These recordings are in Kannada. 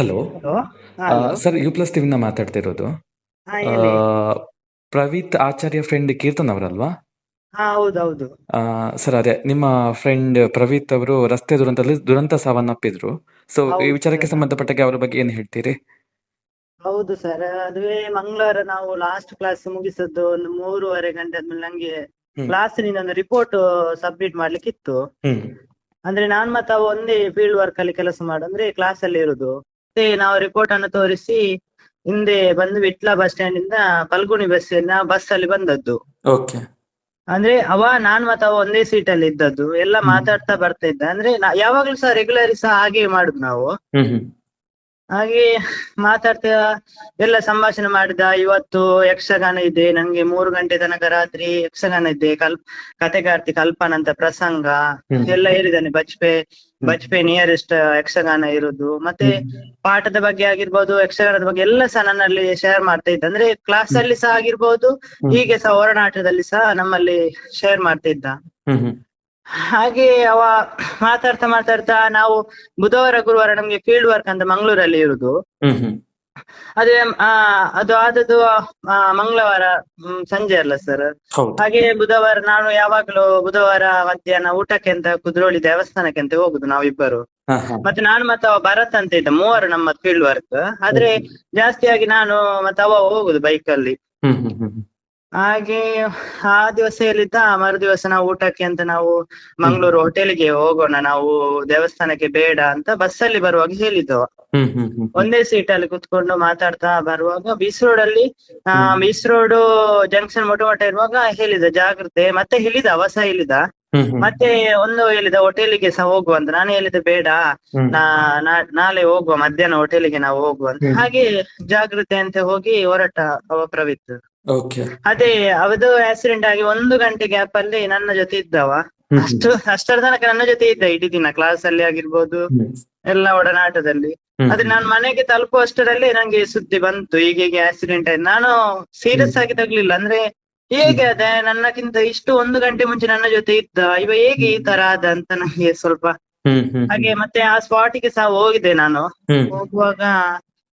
ಹಲೋ. ಸರ್ ಯು ಪ್ಲಸ್ ಟಿವಿನ ಮಾತಾಡ್ತಿರೋದು. ಪ್ರವೀತ್ ಆಚಾರ್ಯ ಫ್ರೆಂಡ್ ಕೀರ್ತನ್ ಅವರಲ್ವಾ? ಹಾ ಹೌದೌದು. ಸರ್ ಅದೇ ನಿಮ್ಮ ಫ್ರೆಂಡ್ ಪ್ರವೀತ್ ಅವರು ರಸ್ತೆ ದುರಂತದಲ್ಲಿ ದುರಂತ ಸಾವನ್ನಪ್ಪಿದ್ರು. ಸೊ ಈ ವಿಚಾರಕ್ಕೆ sir. ಅವರ ಬಗ್ಗೆ ಏನ್ ಹೇಳ್ತೀರಿ? ಹೌದು ಸರ್ ಅದುವೇ ಮಂಗಳವಾರ ನಾವು ಲಾಸ್ಟ್ ಕ್ಲಾಸ್ ಮುಗಿಸದ್ದು ಒಂದು ಮೂರುವರೆ ಗಂಟೆ ಆದ್ಮೇಲೆ ನಂಗೆ ಕ್ಲಾಸ್ ಕ್ಲಾಸಿನಿಂದ ಒಂದು ರಿಪೋರ್ಟ್ ಸಬ್ಮಿಟ್ ಮಾಡ್ಲಿಕ್ಕಿತ್ತು. ಇತ್ತು ಅಂದ್ರೆ ನಾನ್ ಮತ್ತೆ ಒಂದೇ ಫೀಲ್ಡ್ ವರ್ಕ್ ಅಲ್ಲಿ ಕೆಲಸ ಮಾಡು ಅಂದ್ರೆ ಕ್ಲಾಸ್ ಅಲ್ಲಿ ಇರುದು. ಮತ್ತೆ ನಾವು ರಿಪೋರ್ಟ್ ಅನ್ನು ತೋರಿಸಿ ಹಿಂದೆ ಬಂದು ವಿಟ್ಲ ಬಸ್ ಸ್ಟ್ಯಾಂಡ್ ಇಂದ ಫಲ್ಗುಣಿ ಬಸ್ ಬಸ್ ಅಲ್ಲಿ ಬಂದದ್ದು. ಓಕೆ ಅಂದ್ರೆ ಅವ ನಾನ್ ಮತ್ತೆ ಅವ ಒಂದೇ ಸೀಟ್ ಅಲ್ಲಿ ಇದ್ದದ್ದು. ಎಲ್ಲ ಮಾತಾಡ್ತಾ ಬರ್ತಾ ಇದ್ದ. ಅಂದ್ರೆ ಯಾವಾಗ್ಲೂ ಸಹ ರೆಗ್ಯುಲರ್ ಸಹ ಹಾಗೆ ಮಾಡುದು ನಾವು. ಹಾಗೆ ಮಾತಾಡ್ತಾ ಎಲ್ಲ ಸಂಭಾಷಣೆ ಮಾಡಿದ. ಇವತ್ತು ಯಕ್ಷಗಾನ ಇದೆ. ನಂಗೆ ಮೂರು ಗಂಟೆ ತನಕ ರಾತ್ರಿ ಯಕ್ಷಗಾನ ಇದೆ. ಕಲ್ ಕಥೆಗಾರ್ತಿ ಕಲ್ಪನಾ ಅಂತ ಪ್ರಸಂಗ. ಎಲ್ಲ ಹೇಳಿದ್ದಾನೆ ಬಜ್ಪೆ ಬಜ್ಪೆ ನಿಯರೆಸ್ಟ್ ಯಕ್ಷಗಾನ ಇರುದು ಮತ್ತೆ ಪಾಠದ ಬಗ್ಗೆ ಆಗಿರ್ಬೋದು ಯಕ್ಷಗಾನದ ಬಗ್ಗೆ ಎಲ್ಲ ಸಹ ನನ್ನಲ್ಲಿ ಶೇರ್ ಮಾಡ್ತಾ ಇದ್ದ. ಅಂದ್ರೆ ಕ್ಲಾಸ್ ಅಲ್ಲಿ ಸಹ ಆಗಿರ್ಬೋದು ಹೀಗೆ ಸಹ ಹೊರನಾಟದಲ್ಲಿ ಸಹ ನಮ್ಮಲ್ಲಿ ಶೇರ್ ಮಾಡ್ತಾ ಇದ್ದ. ಹಾಗೆ ಅವ ಮಾತಾಡ್ತಾ ಮಾತಾಡ್ತಾ ನಾವು ಬುಧವಾರ ಗುರುವಾರ ನಮ್ಗೆ ಫೀಲ್ಡ್ ವರ್ಕ್ ಅಂತ ಮಂಗಳೂರಲ್ಲಿ ಇರುದು. ಅದೇ ಆ ಅದು ಆದದ್ದು ಮಂಗಳವಾರ ಸಂಜೆ ಅಲ್ಲ ಸರ್ ಹಾಗೆ ಬುಧವಾರ ನಾನು ಯಾವಾಗ್ಲೂ ಬುಧವಾರ ಮಧ್ಯಾಹ್ನ ಊಟಕ್ಕೆ ಅಂತ ಕುದ್ರೋಳಿ ದೇವಸ್ಥಾನಕ್ಕೆ ಅಂತ ಹೋಗುದು ನಾವಿಬ್ಬರು ಮತ್ತೆ ನಾನು ಮತ್ತೆ ಅವ ಭರತ್ ಅಂತ ಇದ್ದ ಮೂವರು ನಮ್ಮ ಫೀಲ್ಡ್ ವರ್ಕ್ ಆದ್ರೆ ಜಾಸ್ತಿಯಾಗಿ ನಾನು ಮತ್ತೆ ಅವ ಹೋಗುದು ಬೈಕ್ ಅಲ್ಲಿ. ಹಾಗೆ ಆ ದಿವಸ ಹೇಳಿದ್ದ ಮರುದಿವಸ ನಾವು ಊಟಕ್ಕೆ ಅಂತ ನಾವು ಮಂಗಳೂರು ಹೋಟೆಲ್ಗೆ ಹೋಗೋಣ. ನಾವು ದೇವಸ್ಥಾನಕ್ಕೆ ಬೇಡ ಅಂತ ಬಸ್ಸಲ್ಲಿ ಬರುವಾಗ ಹೇಳಿದ್ದು. ಒಂದೇ ಸೀಟಲ್ಲಿ ಅಲ್ಲಿ ಕುತ್ಕೊಂಡು ಮಾತಾಡ್ತಾ ಬರುವಾಗ ಬೀಸ್ ರೋಡ್ ಅಲ್ಲಿ ಆ ಬೀಸ್ ರೋಡ್ ಜಂಕ್ಷನ್ ಮೊಟ ಮೊಟ ಇರುವಾಗ ಹೇಳಿದ ಜಾಗ್ರತೆ. ಮತ್ತೆ ಹೇಳಿದ ಹೊಸ ಹೇಳಿದ ಮತ್ತೆ ಒಂದು ಹೇಳಿದ ಹೋಟೆಲಿಗೆ ಸಹ ಹೋಗುವ ಅಂತ. ನಾನು ಹೇಳಿದ ಬೇಡ. ನಾ ನಾ- ನಾಳೆ ಹೋಗುವ ಮಧ್ಯಾಹ್ನ ಹೋಟೆಲಿಗೆ ನಾವು ಹೋಗುವ ಅಂತ. ಹಾಗೆ ಜಾಗ್ರತೆ ಅಂತ ಹೋಗಿ ಹೊರಟ ಅವ ಪ್ರವೀತ್ ಅದೇ ಅವದು ಆಕ್ಸಿಡೆಂಟ್ ಆಗಿ ಒಂದು ಗಂಟೆ ಗ್ಯಾಪ್ ಅಲ್ಲಿ ನನ್ನ ಜೊತೆ ಇದ್ದವ. ಅಷ್ಟು ಅಷ್ಟರ ತನಕ ನನ್ನ ಜೊತೆ ಇದ್ದ ಇಡೀ ದಿನ ಕ್ಲಾಸ್ ಅಲ್ಲಿ ಆಗಿರ್ಬೋದು ಎಲ್ಲ ಒಡನಾಟದಲ್ಲಿ. ಅದೇ ಆದ್ರೆ ನಾನು ಮನೆಗೆ ತಲುಪುವಷ್ಟರಲ್ಲಿ ನಂಗೆ ಸುದ್ದಿ ಬಂತು ಹೀಗೆ ಹೀಗೆ ಆಕ್ಸಿಡೆಂಟ್ ಆಯ್ತು. ನಾನು ಸೀರಿಯಸ್ ಆಗಿ ತಗ್ಲಿಲ್ಲ. ಅಂದ್ರೆ ಹೇಗೆ ಅದ ನನ್ನಕ್ಕಿಂತ ಇಷ್ಟು ಒಂದು ಗಂಟೆ ಮುಂಚೆ ನನ್ನ ಜೊತೆ ಇದ್ದ ಇವ ಹೇಗೆ ಈ ತರ ಆದ ಅಂತ ನಂಗೆ ಸ್ವಲ್ಪ ಹಾಗೆ ಮತ್ತೆ ಆ ಸ್ಪಾಟಿಗೆ ಸಹ ಹೋಗಿದ್ದೆ ನಾನು. ಹೋಗುವಾಗ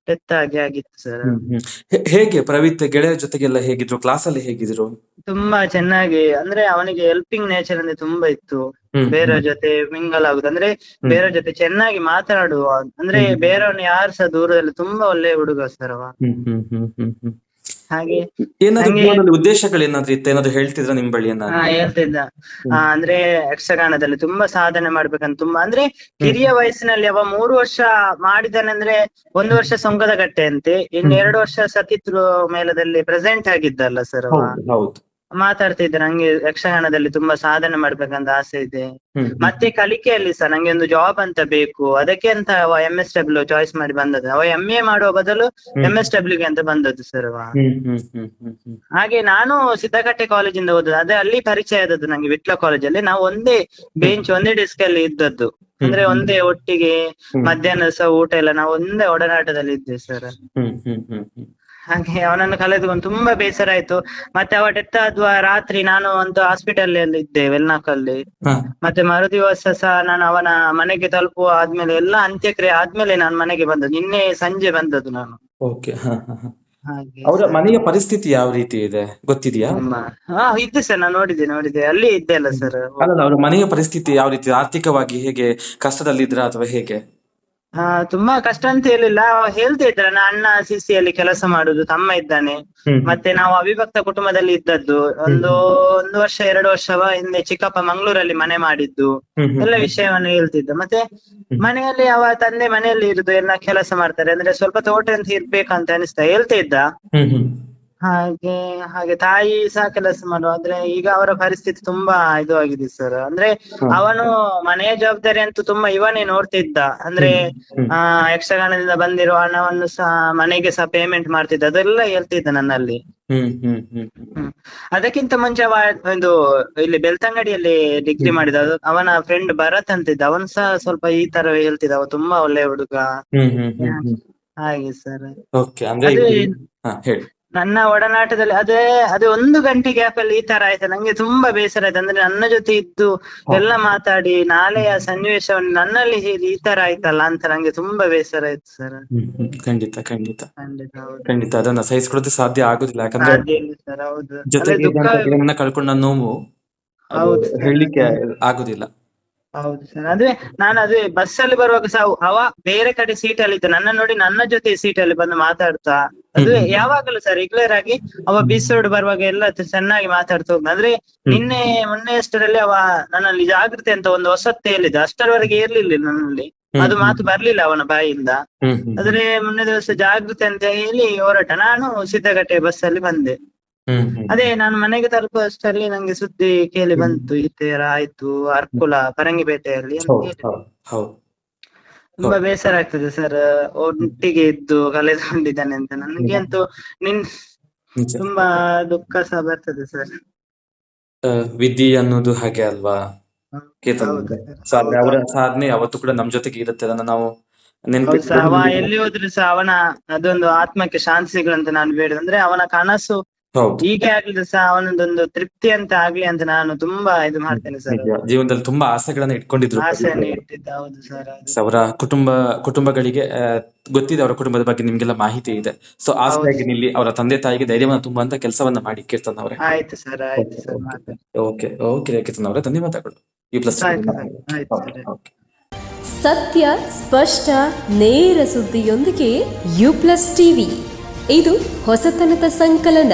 ಡೆತ್ ಆಗಿ ಆಗಿತ್ತು ಸರ್. ಹೇಗೆ ಪ್ರವೀತ್ ಗೆಳೆಯರ ಜೊತೆಗೆಲ್ಲ ಹೇಗಿದ್ರು? ಕ್ಲಾಸ್ ಅಲ್ಲಿ ಹೇಗಿದ್ರು? ತುಂಬಾ ಚೆನ್ನಾಗಿ ಅಂದ್ರೆ ಅವನಿಗೆ ಹೆಲ್ಪಿಂಗ್ ನೇಚರ್ ಅಂದ್ರೆ ತುಂಬಾ ಇತ್ತು. ಬೇರೆ ಬೇರೆಯವ್ರ ಜೊತೆ ಮಿಂಗಲ್ ಆಗುದು. ಅಂದ್ರೆ ಬೇರೆ ಬೇರೆಯವ್ರ ಜೊತೆ ಚೆನ್ನಾಗಿ ಮಾತನಾಡುವ ಅಂದ್ರೆ. ಬೇರೆಯವ್ರನ್ನ ಯಾರು ಸಹ ದೂರದಲ್ಲಿ ತುಂಬಾ ಒಳ್ಳೆ ಹುಡುಗ ಸರ್ ಅವ. ಹಾಗೆ ಏನಾದ್ರು ನಂಗೆ- ಜೀವನದಲ್ಲಿ ಉದ್ದೇಶಗಳು ಏನಾದ್ರು ಇತ್ತ? ಏನಾದ್ರು ಹೇಳ್ತಿದ್ರ ನಿಮ್ ಬಳಿ ಹಾ ಹೇಳ್ತಿದ್ದ. ಆ, ಅಂದ್ರೆ ಯಕ್ಷಗಾನದಲ್ಲಿ ತುಂಬಾ ಸಾಧನೆ ಮಾಡ್ಬೇಕಂತ ತುಂಬಾ ಅಂದ್ರೆ ಕಿರಿಯ ವಯಸ್ಸಿನಲ್ಲಿ ಅವ ಮೂರು ವರ್ಷ ಮಾಡಿದನೆ ಅಂದ್ರೆ ಒಂದು ವರ್ಷ ಸೊಂಗದ ಗಟ್ಟೆ ಅಂತೆ ಇನ್ನು ಹ್ಮ್. ಎರಡು ವರ್ಷ ಸತಿತ್ರು ಮೇಳದಲ್ಲಿ ಪ್ರೆಸೆಂಟ್ ಆಗಿದ್ದಲ್ಲ ಸರ್ ಅವ. ಹೌದು ಹೌದು. ಮಾತಾಡ್ತಿದ್ದ ನಂಗೆ ಯಕ್ಷಗಾನದಲ್ಲಿ ತುಂಬಾ ಸಾಧನೆ ಮಾಡ್ಬೇಕಂತ ಆಸೆ ಇದೆ. ಮತ್ತೆ ಕಲಿಕೆಯಲ್ಲಿ ಸಹ ನಂಗೆ ಒಂದು ಜಾಬ್ ಅಂತ ಬೇಕು. ಅದಕ್ಕೆ ಅಂತ ಎಂ ಎಸ್ ಡಬ್ಲ್ಯೂ ಚಾಯ್ಸ್ ಮಾಡಿ ಬಂದದ್ದು. ಅವ ಎಂ ಎ ಮಾಡುವ ಬದಲು ಎಂ ಎಸ್ ಡಬ್ಲ್ಯೂ ಗೆ ಅಂತ ಬಂದದ್ದು ಸರ್ ಹಾಗೆ ನಾನು ಸಿದ್ದಕಟ್ಟೆ ಕಾಲೇಜಿಂದ ಓದದ್ದು ಅದೇ ಅಲ್ಲಿ ಪರಿಚಯ ಆದದ್ದು ನಂಗೆ ವಿಟ್ಲ ಕಾಲೇಜಲ್ಲಿ ನಾವು ಒಂದೇ ಬೆಂಚ್ ಒಂದೇ ಡೆಸ್ಕ್ ಅಲ್ಲಿ ಇದ್ದದ್ದು. ಅಂದ್ರೆ ಒಂದೇ ಒಟ್ಟಿಗೆ. ಮಧ್ಯಾಹ್ನ ಸಹ ಊಟ ಎಲ್ಲ ನಾವು ಒಂದೇ ಒಡನಾಟದಲ್ಲಿ ಇದ್ದೆ ಸರ್ ಹಾಗೆ ಅವನನ್ನು ಕಳೆದುಕೊಂಡು ತುಂಬಾ ಬೇಸರ ಆಯ್ತು ಮತ್ತೆ ಅವ ಡೆತ್ ಆದ್ವ ರಾತ್ರಿ ನಾನು ಒಂದು ಹಾಸ್ಪಿಟಲ್ ಅಲ್ಲಿ ಇದ್ದೆ ವೆಲ್ನಾಕಲ್ಲಿ ಮತ್ತೆ ಮರುದಿವಸ ಸಹ ನಾನು ಅವನ ಮನೆಗೆ ತಲುಪುವ ಆದ್ಮೇಲೆ ಎಲ್ಲ ಅಂತ್ಯಕ್ರಿಯೆ ಆದ್ಮೇಲೆ ನಾನು ಮನೆಗೆ ಬಂದದ್ದು. ನಿನ್ನೆ ಸಂಜೆ ಬಂದದ್ದು ನಾನು. ಓಕೆ ಅವರ. ಮನೆಯ ಪರಿಸ್ಥಿತಿ ಯಾವ ರೀತಿ ಇದೆ? ಗೊತ್ತಿದೆಯಾ? ಇದ್ದೆ ಸರ್ ನಾನು ನೋಡಿದೆ ನೋಡಿದೆ ಅಲ್ಲಿ ಇದ್ದೆ ಅಲ್ಲ ಸರ್. ಅಲ್ಲ ಅವರ ಮನೆಯ ಪರಿಸ್ಥಿತಿ ಯಾವ ರೀತಿ? ಆರ್ಥಿಕವಾಗಿ ಹೇಗೆ? ಕಷ್ಟದಲ್ಲಿದ್ರ ಅಥವಾ ಹೇಗೆ? ತುಂಬಾ ಕಷ್ಟ ಅಂತ ಹೇಳಿಲ್ಲ. ಹೇಳ್ತಾ ಇದ್ರ ನನ್ನ ಅಣ್ಣ ಸಿಸಿಯಲ್ಲಿ ಕೆಲಸ ಮಾಡುದು ತಮ್ಮ ಇದ್ದಾನೆ. ಮತ್ತೆ ನಾವು ಅವಿಭಕ್ತ ಕುಟುಂಬದಲ್ಲಿ ಇದ್ದದ್ದು. ಒಂದು ಒಂದು ವರ್ಷ ಎರಡು ವರ್ಷವ ಹಿಂದೆ ಚಿಕ್ಕಪ್ಪ ಮಂಗಳೂರಲ್ಲಿ ಮನೆ ಮಾಡಿದ್ದು. ಎಲ್ಲ ವಿಷಯವನ್ನು ಹೇಳ್ತಿದ್ದ. ಮತ್ತೆ ಮನೆಯಲ್ಲಿ ಅವ ತಂದೆ ಮನೆಯಲ್ಲಿ ಇರುದು ಎಲ್ಲ ಕೆಲಸ ಮಾಡ್ತಾರೆ. ಅಂದ್ರೆ ಸ್ವಲ್ಪ ತೋಟ ಅಂತ ಇರ್ಬೇಕಂತ ಅನಿಸ್ತಾ ಹೇಳ್ತಾ ಇದ್ದ. ಹಾಗೆ ಹಾಗೆ ತಾಯಿ ಸಹ ಕೆಲಸ ಮಾಡುವ. ಆದ್ರೆ ಈಗ ಅವರ ಪರಿಸ್ಥಿತಿ ತುಂಬಾ ಇದು ಆಗಿದೆ ಸರ್ ಅಂದ್ರೆ. ಅವನು ಮನೆಯ ಜವಾಬ್ದಾರಿ ಅಂತೂ ತುಂಬಾ ಇವನೇ ನೋಡ್ತಿದ್ದ. ಅಂದ್ರೆ. ಆ ಯಕ್ಷಗಾನದಿಂದ ಬಂದಿರುವ ಹಣವನ್ನು ಸಹ ಮನೆಗೆ ಸಹ ಪೇಮೆಂಟ್ ಮಾಡ್ತಿದ್ದ. ಅದೆಲ್ಲ ಹೇಳ್ತಿದ್ದ ನನ್ನಲ್ಲಿ. ಅದಕ್ಕಿಂತ ಮುಂಚೆ ಒಂದು ಇಲ್ಲಿ ಬೆಳ್ತಂಗಡಿಯಲ್ಲಿ ಡಿಗ್ರಿ ಮಾಡಿದ. ಅದು ಅವನ ಫ್ರೆಂಡ್ ಭರತ್ ಅಂತಿದ್ದ. ಅವನು ಸಹ ಸ್ವಲ್ಪ ಈ ತರ ಹೇಳ್ತಿದ್ದ. ಅವ ತುಂಬಾ ಒಳ್ಳೆ ಹುಡುಗ. ಹಾಗೆ ಸರ್ ನನ್ನ ಒಡನಾಟದಲ್ಲಿ ಅದೇ ಅದೇ ಒಂದು ಗಂಟೆ ಗ್ಯಾಪ್ ಅಲ್ಲಿ ಈ ತರ ಆಯ್ತು. ನಂಗೆ ತುಂಬಾ ಬೇಸರ ಆಯ್ತು. ಅಂದ್ರೆ ನನ್ನ ಜೊತೆ ಇದ್ದು ಎಲ್ಲ ಮಾತಾಡಿ ನಾಳೆಯ ಸನ್ನಿವೇಶವನ್ನು ನನ್ನಲ್ಲಿ ಹೇಳಿ ಈ ತರ ಆಯ್ತಲ್ಲ ಅಂತ ನಂಗೆ ತುಂಬಾ ಬೇಸರ ಆಯ್ತು ಸರ್ ಖಂಡಿತ ಖಂಡಿತ. ಖಂಡಿತ ಅದನ್ನ ಸಹಿಸ್ಕೊಳ್ಳೋದು ಸಾಧ್ಯ ಆಗುದಿಲ್ಲ. ಯಾಕಂದ್ರೆ ಕಳ್ಕೊಂಡ ನೋವು. ಹೇಳಲಿಕ್ಕೆ ಆಗುದಿಲ್ಲ. ಹೌದು ಸರ್ ಅಂದ್ರೆ ನಾನು ಅದೇ ಬಸ್ ಅಲ್ಲಿ ಬರುವಾಗ ಸಹ ಅವ ಬೇರೆ ಕಡೆ ಸೀಟ್ ಅಲ್ಲಿ ಇದ್ದ ನನ್ನ ನೋಡಿ ನನ್ನ ಜೊತೆ ಸೀಟ್ ಅಲ್ಲಿ ಬಂದು ಮಾತಾಡ್ತಾ. ಅದು. ಯಾವಾಗಲೂ ಸರ್ ರೆಗ್ಯುಲರ್ ಆಗಿ ಅವ ಬೀಸ್ ರೋಡ್ ಬರುವಾಗ ಎಲ್ಲ ಚೆನ್ನಾಗಿ ಮಾತಾಡ್ತಾ ಹೋಗ್ತಾನೆ. ಅಂದ್ರೆ ನಿನ್ನೆ ಮೊನ್ನೆ ಅಷ್ಟರಲ್ಲಿ ಅವ ನನ್ನಲ್ಲಿ ಜಾಗೃತಿ ಅಂತ ಒಂದು ಹೊಸತ್ತೆ ಹೇಳಿದ ಅಷ್ಟರವರೆಗೆ ಇರ್ಲಿಲ್ಲ ನನ್ನಲ್ಲಿ. ಅದು ಮಾತು ಬರ್ಲಿಲ್ಲ ಅವನ ಬಾಯಿಂದ. ಆದ್ರೆ ಮೊನ್ನೆ ದಿವಸ ಜಾಗೃತಿ ಅಂತ ಹೇಳಿ ಹೊರಟ. ನಾನು ಸಿದ್ದಗಟ್ಟೆ ಬಸ್ ಅಲ್ಲಿ ಬಂದೆ. ಅದೇ ನಾನು ಮನೆಗೆ ತಲುಪುವಷ್ಟರಲ್ಲಿ ನಂಗೆ ಸುದ್ದಿ ಕೇಳಿ ಬಂತು. ಈ ತರ ಆಯ್ತು ಅರ್ಕುಲ ಪರಂಗಿಪೇಟೆಯಲ್ಲಿ ತುಂಬಾ ಬೇಸರ ಆಗ್ತದೆ ಸರ್ ಒಟ್ಟಿಗೆ ಇದ್ದು ಕಳೆದುಕೊಂಡಿದ್ದಾನೆ ಅಂತ. ನನಗೆ ಅಂತೂ ನಿನ್ ತುಂಬಾ ದುಃಖ ಸಹ ಬರ್ತದೆ ಸರ್ ವಿಧಿ ಅನ್ನೋದು ಹಾಗೆ ಅಲ್ವಾ? ಅವ್ರೆ? ಸಾಧನೆ ಹೌದು. ಅವರ ಸಾಧನೆ ಯಾವತ್ತು ಕೂಡ ನಮ್ ಜೊತೆಗೆ ಇರುತ್ತೆ ಅದನ್ನ ನಾವು ಎಲ್ಲಿ ಹೋದ್ರು ಸಹ ಅವನ ಅದೊಂದು ಆತ್ಮಕ್ಕೆ ಶಾಂತಿ ಸಿಗಲಂತ ನಾನು ಬೇಡ. ಅಂದ್ರೆ ಅವನ ಕನಸು ಹೀಗೆ ಆಗ್ಲಿದ್ರೆ ಸಹ ಅವನದೊಂದು ತೃಪ್ತಿ ಅಂತ ಆಗ್ಲಿ ಅಂತ ನಾನು ತುಂಬಾ ಇದು ಮಾಡ್ತೇನೆ ಸರ್ ಜೀವನದಲ್ಲಿ ತುಂಬಾ ಆಸೆಗಳನ್ನ ಇಟ್ಕೊಂಡಿದ್ರು ಆಸೆಯನ್ನು ಇಟ್ಟಿದ್ದ ಹೌದು ಸರ್ ಅವರ ಕುಟುಂಬ ಕುಟುಂಬಗಳಿಗೆ ಗೊತ್ತಿದೆ ಅವರ ಕುಟುಂಬದ ಬಗ್ಗೆ ನಿಮ್ಗೆಲ್ಲ ಮಾಹಿತಿ ಇದೆ. ಸೊ ಆಸೆಯಾಗಿ ನಿಲ್ಲಿ ಅವರ ತಂದೆ ತಾಯಿಗೆ ಧೈರ್ಯವನ್ನು ಅಂತ ಕೆಲಸವನ್ನ ಮಾಡಿ ಕೀರ್ತನ್ ಅವರೇ. ಆಯ್ತು ಸರ್ ಆಯ್ತು ಸರ್ ಓಕೆ ಓಕೆ ಕೀರ್ತನ್ ಅವರೇ. ಧನ್ಯವಾದಗಳು. ಈ ಪ್ಲಸ್ ಸತ್ಯ ಸ್ಪಷ್ಟ ನೇರ ಸುದ್ದಿಯೊಂದಿಗೆ ಯು ಪ್ಲಸ್ ಟಿವಿ ಇದು ಹೊಸತನದ ಸಂಕಲನ.